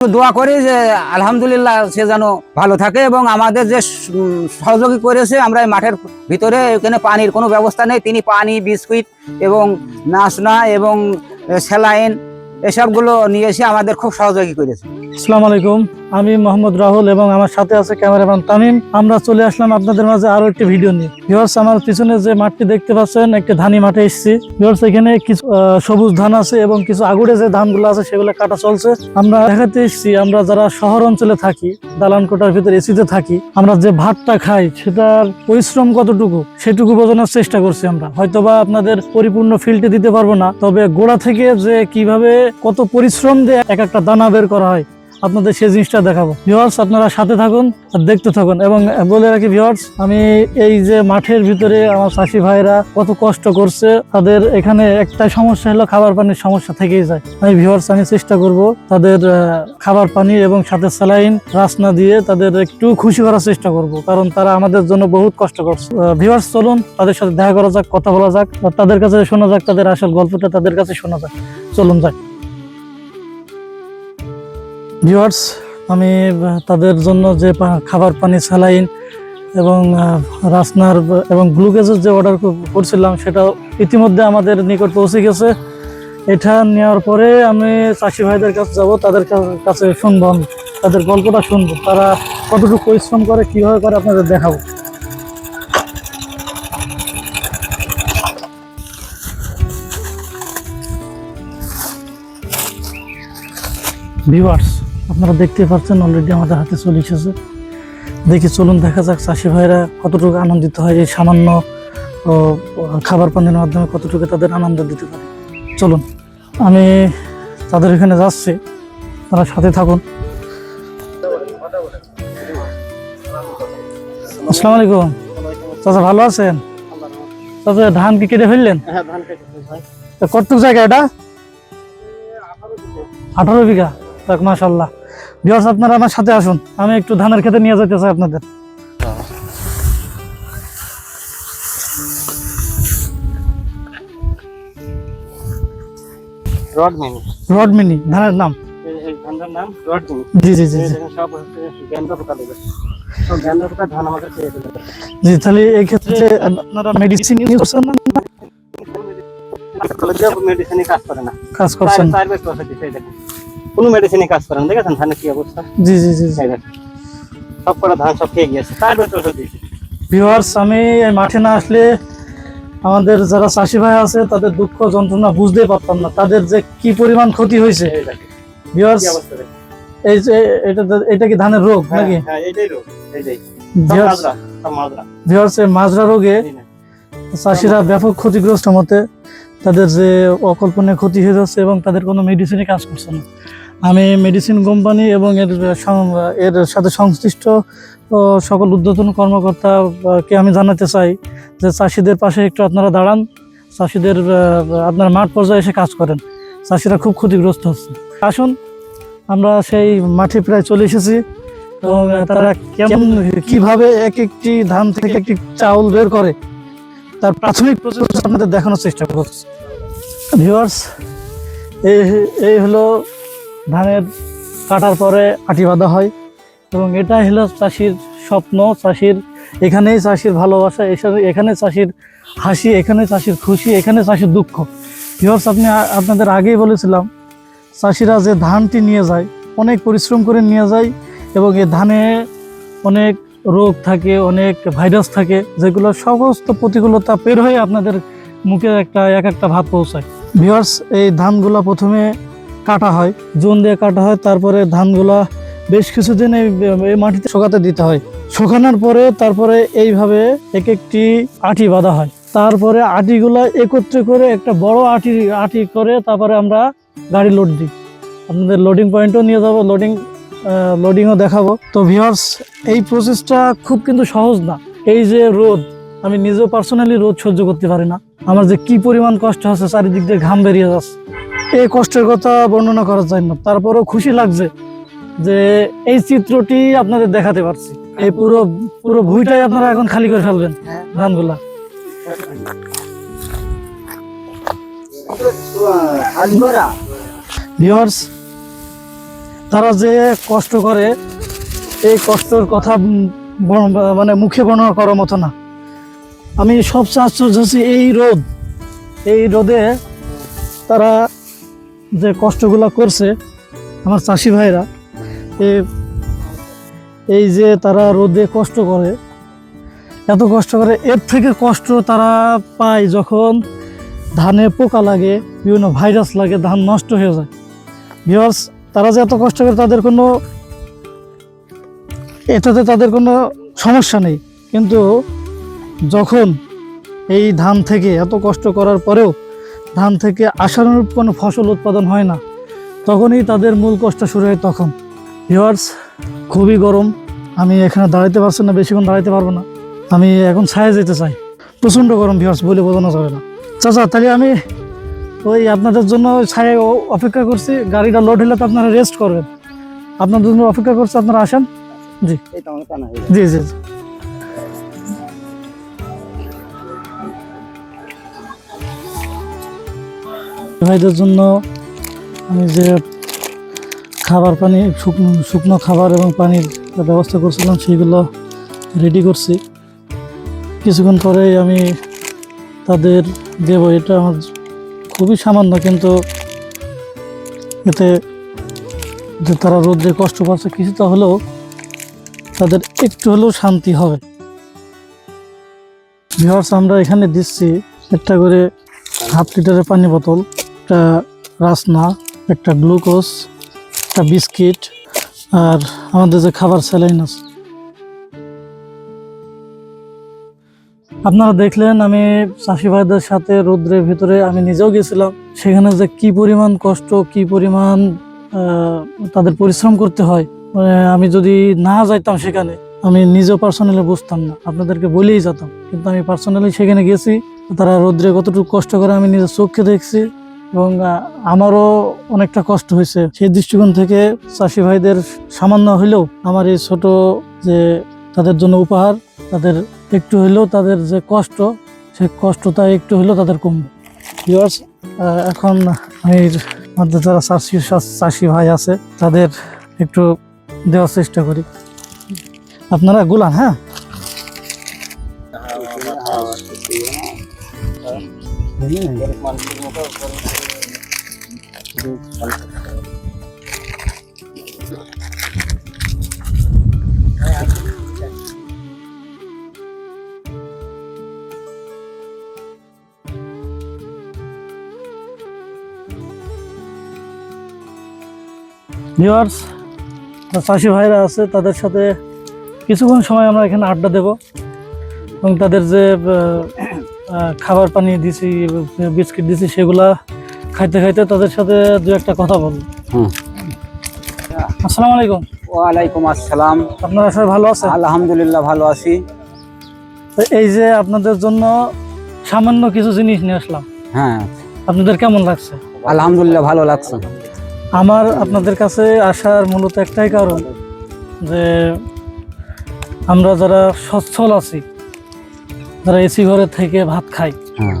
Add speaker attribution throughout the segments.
Speaker 1: দোয়া করি যে আলহামদুলিল্লাহ সে যেন ভালো থাকে এবং আমাদের যে সহযোগী করেছে, আমরা মাঠের ভিতরে এখানে পানির কোনো ব্যবস্থা নেই। তিনি পানি, বিস্কুট এবং নাচনা এবং স্যালাইন এসবগুলো নিয়ে এসে আমাদের খুব সহযোগী করেছে।
Speaker 2: আসসালামু আলাইকুম। আমি মোহাম্মদ রাহুল এবং আমার সাথে আছে ক্যামেরাম্যান তামিম। আমরা চলে আসলাম আপনাদের মাঝে আরও একটি ভিডিও নিয়ে। ভিউয়ার্স আমার পিছনে যে মাঠটি দেখতে পাচ্ছেন, একটি ধানি মাঠে এসেছি। ভিউয়ার্স এখানে কিছু সবুজ ধান আছে এবং কিছু আগুড়ে যে ধানগুলো আছে সেগুলো কাটা চলছে। আমরা দেখাতে এসেছি, আমরা যারা শহর অঞ্চলে থাকি দালান কোটার ভিতরে এসিতে থাকি, আমরা যে ভাতটা খাই, সেটার পরিশ্রম কতটুকু, সেটুকু বোঝানোর চেষ্টা করছি আমরা। হয়তোবা আপনাদের পরিপূর্ণ ফিল্ডে দিতে পারব না, তবে গোড়া থেকে যে কীভাবে কত পরিশ্রম দিয়ে এক একটা দানা বের করা হয়। আপনাদের সেই জিনিসটা দেখাবো। ভিউয়ার্স আপনারা সাথে থাকুন আর দেখতে থাকুন। এবং বলে রাখি ভিউয়ার্স আমি এই যে মাঠের ভিতরে আমার চাষি ভাইরা কত কষ্ট করছে, তাদের এখানে একটাই সমস্যা হলো খাবার পানির সমস্যা থেকেই যায়। আমি ভিউয়ার্স আমি চেষ্টা করব তাদের খাবার পানি এবং সাথে স্যালাইন রাসনা দিয়ে তাদের একটু খুশি করার চেষ্টা করব। কারণ তারা আমাদের জন্য বহুত কষ্ট করছে। ভিউয়ার্স চলুন তাদের সাথে দেখা করা যাক, কথা বলা যাক আর তাদের কাছে শোনা যাক, তাদের আসল গল্পটা তাদের কাছে শোনা যাক। চলুন যাক ভিউয়ার্স আমি তাদের জন্য যে খাবার, পানি, স্যালাইন এবং রাসনার এবং গ্লুকোজের যে অর্ডার করছিলাম সেটা ইতিমধ্যে আমাদের নিকট পৌঁছে গেছে। এটা নেওয়ার পরে আমি চাষি ভাইদের কাছে যাব, তাদের কাছে শুনব তাদের গল্পটা শুনব। তারা কতটুকু পরিশ্রম করে, কীভাবে করে আপনাদের দেখাবো। ভিউয়ার্স আপনারা দেখতে পাচ্ছেন অলরেডি আমাদের হাতে চলে এসেছে। দেখি চলুন দেখা যাক চাষি ভাইরা কতটুকু আনন্দিত হয় এই সামান্য খাবার পানির মাধ্যমে কতটুকু তাদের আনন্দ দিতে পারে। চলুন আমি তাদের এখানে যাচ্ছি। তারা সাথে থাকুন। আসসালামু আলাইকুম। চাচা ভালো আছেন? চাচা ধান কি কেটে ফেললেন? তা কতটুক জায়গা এটা? আঠারো বিঘা। যাক মাশাল্লাহ বিয়ার্স আপনারা আমার সাথে আসুন আমি একটু ধানের খেতে নিয়ে যেতে চাই আপনাদের
Speaker 3: রড মিনি
Speaker 2: ধানের নাম
Speaker 3: এই মিনি
Speaker 2: জি জি জি জি তাহলে ক্ষেত্রে আপনারা মেডিসিন ইউজ করছেন না
Speaker 3: মেডিসিনে কাজ করে না
Speaker 2: কাজ করছেন
Speaker 3: কোনো মেডিসিনে কাজ করে না দেখেছেন ধানের কি অবস্থা?
Speaker 2: জি জি জি
Speaker 3: সব কটা ধান সব খেয়ে গিয়েছে বছর দিচ্ছে
Speaker 2: ভিউয়ার্স আমি এই মাঠে না আসলে আমাদের যারা চাষি ভাই আছে তাদের দুঃখ যন্ত্রণা বুঝতেই পারতাম না তাদের যে কি পরিমাণ ক্ষতি হয়েছে। ভিউয়ার্স এই যে এটা এটা কি ধানের রোগ
Speaker 3: হ্যাঁ
Speaker 2: নাকি?
Speaker 3: হ্যাঁ
Speaker 2: ভিউয়ার্স
Speaker 3: মাজরা
Speaker 2: এই রোগে চাষিরা ব্যাপক ক্ষতিগ্রস্ত মতে তাদের যে অকল্পনীয় ক্ষতি হয়ে যাচ্ছে এবং তাদের কোনো মেডিসিনই কাজ করছে না। আমি মেডিসিন কোম্পানি এবং এর এর সাথে সংশ্লিষ্ট সকল উদ্বোধন কর্মকর্তাকে আমি জানাতে চাই যে চাষিদের পাশে একটু আপনারা দাঁড়ান। চাষিদের আপনার মাঠ পর্যায়ে এসে কাজ করেন। চাষিরা খুব ক্ষতিগ্রস্ত হচ্ছে। আসুন, আমরা সেই মাঠে প্রায় চলে এসেছি। এবং তারা কেমন, কীভাবে এক একটি ধান থেকে একটি চাউল বের করে, তার প্রাথমিক প্রচেষ্টা আপনাদের দেখানোর চেষ্টা করছি। ভিউয়ার্স এই এই হলো ধানের কাটার পরে আটি বাঁধা হয় এবং এটা হলো চাষির স্বপ্ন, চাষির এখানেই চাষির ভালোবাসা এখানে চাষির হাসি, এখানে চাষির খুশি, এখানে চাষির দুঃখ। ভিউয়ার্স, আপনি আপনাদের আগেই বলেছিলাম, চাষিরা যে ধানটি নিয়ে যায়, অনেক পরিশ্রম করে নিয়ে যায় এবং এই ধানে অনেক রোগ থাকে, অনেক ভাইরাস থাকে, যেগুলো সমস্ত প্রতিকূলতা পের হয়ে আপনাদের মুখে একটা, এক একটা ভাব পৌঁছায়। ভিওয়ার্স এই ধানগুলো প্রথমে কাটা হয়, জোন দিয়ে কাটা হয়, তারপরে ধানগুলা বেশ কিছুদিন এই মাটিতে শুকাতে দিতে হয়। শুকানোর পরে তারপরে এইভাবে এক একটি আটি বাঁধা হয়। তারপরে আটিগুলা একত্রে করে একটা বড় আটি আটি করে তারপরে আমরা গাড়ি লোড দিই। আপনাদের লোডিং পয়েন্টও নিয়ে যাব লোডিং লোডিংও দেখাবো। তো ভিউয়ার্স এই প্রসেসটা খুব কিন্তু সহজ না। এই যে রোদ, আমি নিজেও পার্সোনালি রোদ সহ্য করতে পারি না। আমার যে কি পরিমাণ কষ্ট হচ্ছে, চারিদিক দিয়ে ঘাম বেরিয়ে যাচ্ছে। এই কষ্টের কথা বর্ণনা করা যায় না তারপরেও খুশি লাগছে যে এই চিত্রটি আপনাদের দেখাতে পারছি। এই পুরো পুরো ভুইটাই আপনারা এখন খালি করে ফেলবেন ধানগুলা। ভিউয়ার্স তারা যে কষ্ট করে এই কষ্টের কথা মানে মুখে বর্ণনা করার মতো না। আমি সবচেয়ে আশ্চর্য হচ্ছি এই রোদ। এই রোদে তারা যে কষ্টগুলো করছে আমার চাষি ভাইরা এই যে তারা রোদে কষ্ট করে, এত কষ্ট করে, এর থেকে কষ্ট তারা পায় যখন ধানে পোকা লাগে, বিভিন্ন ভাইরাস লাগে, ধান নষ্ট হয়ে যায়। ভিওয়ার্স তারা যে এত কষ্ট করে তাদের কোনো, এটাতে তাদের কোনো সমস্যা নেই। কিন্তু যখন এই ধান থেকে এত কষ্ট করার পরেও ধান থেকে আশানুরূপ কোনো ফসল উৎপাদন হয় না। তখনই তাদের মূল কষ্ট শুরু হয় তখন। ভিওয়ার্স খুবই গরম। আমি এখানে দাঁড়াইতে পারছি না বেশিক্ষণ দাঁড়াইতে পারব না। আমি এখন ছায়া যেতে চাই। প্রচণ্ড গরম ভিওয়ার্স বলে বোঝানো যাবে না। চাচা তাহলে আমি ওই আপনাদের জন্য ছায়া অপেক্ষা করছি। গাড়িটা লোড হলে তো আপনারা রেস্ট করবেন। আপনাদের জন্য অপেক্ষা করছি আপনারা আসেন।
Speaker 1: হয়ে
Speaker 2: জি জি জি। ভাইদের জন্য আমি যে খাবার পানি, শুকনো শুকনো খাবার এবং পানির ব্যবস্থা করছিলাম সেইগুলো রেডি করছি। কিছুক্ষণ পরেই আমি তাদের দেবো, এটা আমার খুবই সামান্য, কিন্তু এতে যে তারা রোদ্রে কষ্ট পাচ্ছে কিছুটা হলেও তাদের একটু হলেও শান্তি হবে। ভিওয়ার্স আমরা এখানে দিচ্ছি একটা করে হাফ লিটারের পানি বোতল। একটা রাসনা, একটা গ্লুকোজ, একটা বিস্কিট আর আমাদের যে খাবার স্যালাইন আছে। আপনারা দেখলেন আমি চাষি ভাইদের সাথে রৌদ্রের ভিতরে আমি নিজেও গেছিলাম। সেখানে যে কি পরিমাণ কষ্ট, কি পরিমাণ তাদের পরিশ্রম করতে হয় মানে আমি যদি না যাইতাম সেখানে, আমি নিজেও পার্সোনালি বুঝতাম না। আপনাদেরকে বলেই যেতাম, কিন্তু আমি পার্সোনালি সেখানে গেছি, তারা রোদ্রে কতটুকু কষ্ট করে আমি নিজের চোখে দেখছি এবং আমারও অনেকটা কষ্ট হয়েছে। সেই দৃষ্টিকোণ থেকে চাষি ভাইদের সামান্য হলেও আমার এই ছোট যে তাদের জন্য উপহার, তাদের একটু হলেও তাদের যে কষ্ট সেই কষ্টটা একটু হলেও তাদের কমবে। ভিউয়ার্স এখন আমি মধ্যে যারা চাষি চাষি ভাই আছে, তাদের একটু দেওয়ার চেষ্টা করি। আপনারা গুলান হ্যাঁ? ভিউয়ার্স চাষি ভাইরা আছে, তাদের সাথে কিছুক্ষণ সময় আমরা এখানে আড্ডা দেব। এবং তাদের যে খাবার পানি দিছি বিস্কিট দিছি সেগুলা খাইতে খাইতে তাদের সাথে দু একটা কথা বলব।
Speaker 1: হুম।
Speaker 2: আসসালামু আলাইকুম।
Speaker 1: ওয়ালাইকুম আসসালাম।
Speaker 2: আপনারা সবাই ভালো আছেন?
Speaker 1: আলহামদুলিল্লাহ ভালো আছি।
Speaker 2: তো এই যে আপনাদের জন্য সামান্য কিছু জিনিস নিয়ে আসলাম।
Speaker 1: হ্যাঁ।
Speaker 2: আপনাদের কেমন লাগছে?
Speaker 1: আলহামদুলিল্লাহ ভালো লাগছে।
Speaker 2: আমার আপনাদের কাছে আসার মূলত একটাই কারণ যে আমরা যারা সচ্ছল আছি যারা এসি ঘরে থেকে ভাত খাই
Speaker 1: হ্যাঁ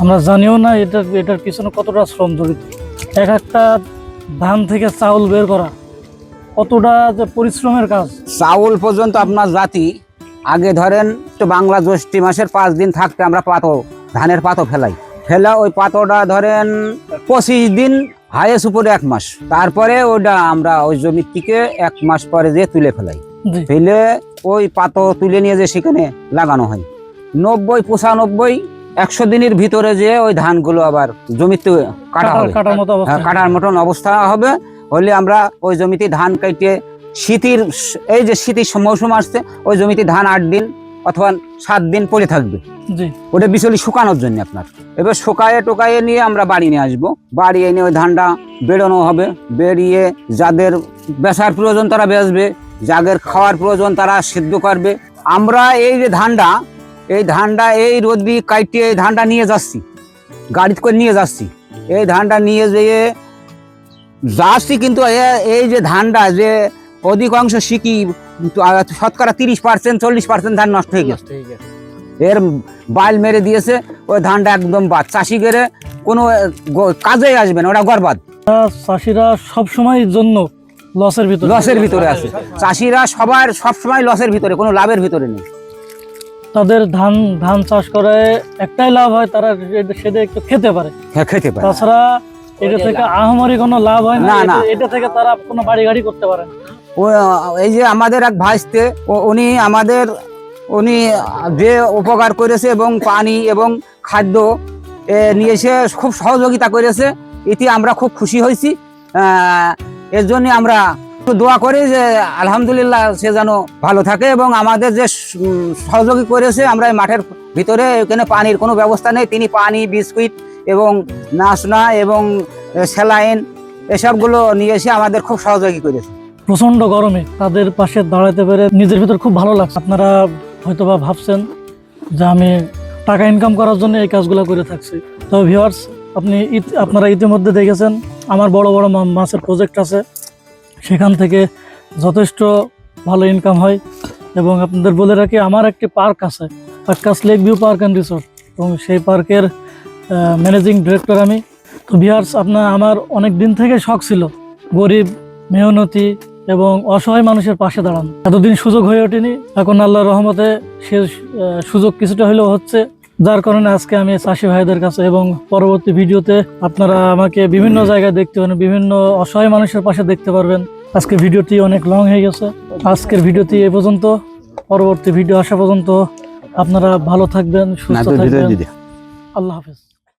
Speaker 2: আমরা জানিও না এটা এটার পিছনে কতটা শ্রম জড়িত। এক একটা ধান থেকে চাউল বের করা কতটা যে পরিশ্রমের কাজ।
Speaker 1: চাউল পর্যন্ত আপনার জাতি আগে ধরেন তো বাংলা জ্যৈষ্ঠী মাসের পাঁচ দিন থাকতে আমরা পাতো ধানের পাতো ফেলাই। ফেলা ওই পাতোটা ধরেন পঁচিশ দিন হায়েস্ট উপরে এক মাস। তারপরে ওটা আমরা ওই জমির থেকে এক মাস পরে যে তুলে ফেলাই। ফেলে ওই পাতো তুলে নিয়ে যে সেখানে লাগানো হয়। নব্বই পঁচানব্বই একশো দিনের ভিতরে যে ওই ধানগুলো আবার জমিতে কাটা হবে।
Speaker 2: কাটার
Speaker 1: হ্যাঁ, কাটার মতন অবস্থা হবে। হলে আমরা ওই জমিতে ধান কাটে শীতের এই যে শীতের সম- মৌসুম আসছে ওই জমিতে ধান আট দিন অথবা সাত দিন পড়ে থাকবে। ওটা বিচলি শুকানোর জন্য আপনার। এবার শুকায়ে টোকায়ে নিয়ে আমরা বাড়ি নিয়ে আসব। বাড়ি এনে ওই ধানটা বেরোনো হবে। বেরিয়ে যাদের বেচার প্রয়োজন তারা বেচবে যাদের খাওয়ার প্রয়োজন তারা সিদ্ধ করবে। আমরা এই যে ধানটা এই ধানটা এই রোদি কাটিয়ে এই ধানটা নিয়ে যাচ্ছি। গাড়িতে করে নিয়ে যাচ্ছি। এই ধানটা নিয়ে যেয়ে যাচ্ছি কিন্তু এ- এই যে ধানটা যে অধিকাংশ শিখি শতকরা তিরিশ পার্সেন্ট চল্লিশ পার্সেন্ট ধান নষ্ট হয়ে গেছে। এর বাইল মেরে দিয়েছে ওই ধানটা একদম বাদ। চাষি গেলে কোনো কাজেই আসবে না ওটা গরবাদ।
Speaker 2: চাষিরা সব সময়ের জন্য লসের ভিতরে
Speaker 1: লসের ভিতরে আছে। চাষিরা সবার সবসময় লসের ভিতরে কোনো লাভের ভিতরে নেই।
Speaker 2: তাদের ধান ধান চাষ করে একটাই লাভ হয় তারা এটা- সেটা একটু খেতে পারে।
Speaker 1: হ্যাঁ খেতে পারে।
Speaker 2: তাছাড়া এটা থেকে আহামরি কোনো লাভ হয় না
Speaker 1: না।
Speaker 2: এটা- এটা থেকে তারা কোনো বাড়ি গাড়ি করতে পারে
Speaker 1: ও এই যে আমাদের এক ভাইস্তে ও- উনি আমাদের উনি যে উপকার করেছে এবং পানি এবং খাদ্য নিয়ে এসে খুব সহযোগিতা করেছে এতে আমরা খুব খুশি হয়েছি। এর জন্য আমরা একটু দোয়া করি যে আলহামদুলিল্লাহ সে যেন ভালো থাকে এবং আমাদের যে সহযোগী করেছে, আমরা মাঠের ভিতরে এখানে পানির কোনো ব্যবস্থা নেই। তিনি পানি, বিস্কুট এবং নাচনা এবং স্যালাইন এসবগুলো নিয়ে এসে আমাদের খুব সহযোগী করেছে।
Speaker 2: প্রচণ্ড গরমে তাদের পাশে দাঁড়াতে পেরে নিজের ভিতর খুব ভালো লাগছে। আপনারা হয়তোবা ভাবছেন যে আমি টাকা ইনকাম করার জন্য এই কাজগুলো করে থাকছি। তো ভিওয়ার্স আপনি আপনারা ইতিমধ্যে দেখেছেন, আমার বড় বড় মাছের প্রজেক্ট আছে। সেখান থেকে যথেষ্ট ভালো ইনকাম হয় এবং আপনাদের বলে রাখি, আমার একটি পার্ক আছে, Akash lake view park and resort এবং সেই পার্কের ম্যানেজিং ডিরেক্টর আমি। তো ভিউয়ার্স আপনার, আমার অনেক দিন থেকে শখ ছিল গরিব, মেহনতি এবং অসহায় মানুষের পাশে দাঁড়ানো। এতদিন সুযোগ হয়ে ওঠেনি। এখন আল্লাহর রহমতে সে সুযোগ কিছুটা হলেও হচ্ছে। যার কারণে আজকে আমি চাষি ভাইদের কাছে এবং পরবর্তী ভিডিওতে আপনারা আমাকে বিভিন্ন জায়গায় দেখতে পারেন বিভিন্ন অসহায় মানুষের পাশে দেখতে পারবেন। আজকে ভিডিওটি অনেক লং হয়ে গেছে। আজকের ভিডিওটি এ পর্যন্ত। পরবর্তী ভিডিও আসা পর্যন্ত আপনারা ভালো থাকবেন সুস্থ থাকবেন। আল্লাহ হাফেজ।